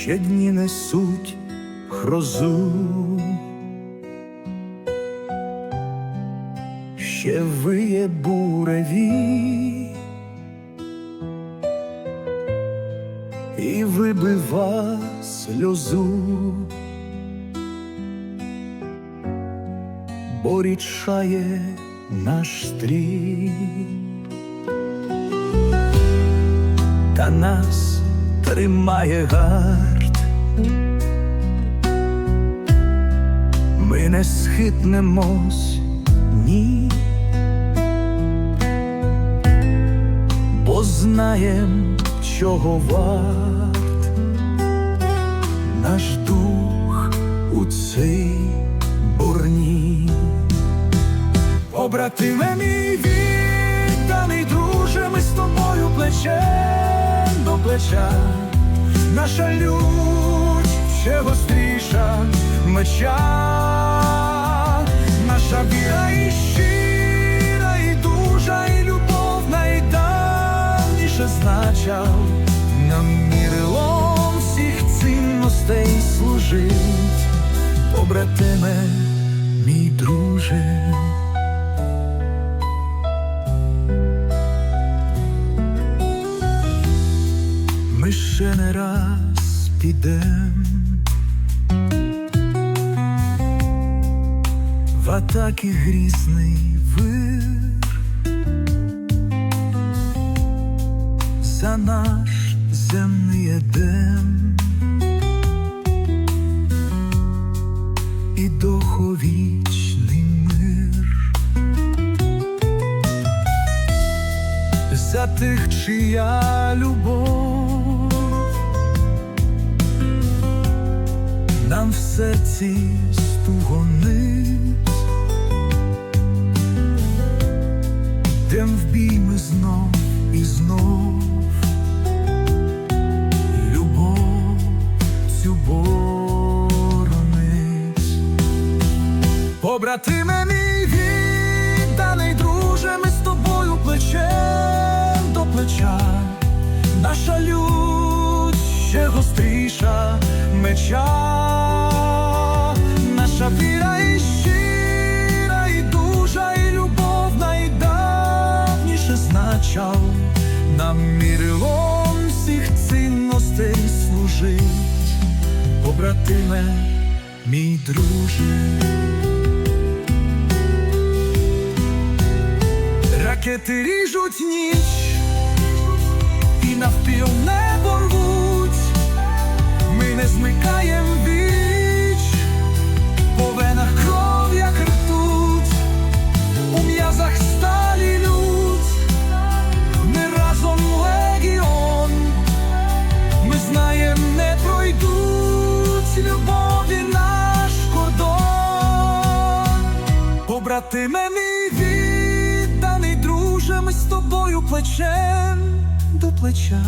ще дні несуть грозу, ще виє буревій і вибива сльозу, бо наш стрій. та нас тримає гард. Ми не схитнемось ні, бо знаєм, чого варт наш дух у цей бурні. Побратиме мій відданий друже, ми з тобою плечем до плеча, наша лють ще гостріша меча, наша віра і щира, і дужа, і любов найдавніше значав, нам мірилом всіх цінностей служить, побратиме, мій друже. Раз підем. В атаки грізний вир. За наш земний едем. І доховічний мир. за тих, чия любов серці стугонить, Дем в бій знов і знов. Любов цю. Побратиме мій відданий друже, ми з тобою плечем до плеча, наша лють ще гостріша меча, наша віра любов найдавніше значав, нам мірилом всіх цінностей побратиме, мій друже. Ракети ріжуть ніч і навпіл небо рвуть, ми не змикаєм Побратиме мій відданий друже, ми з тобою плечем до плеча,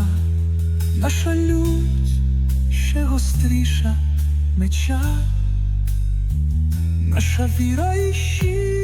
наша лють ще гостріша меча, наша віра і щира.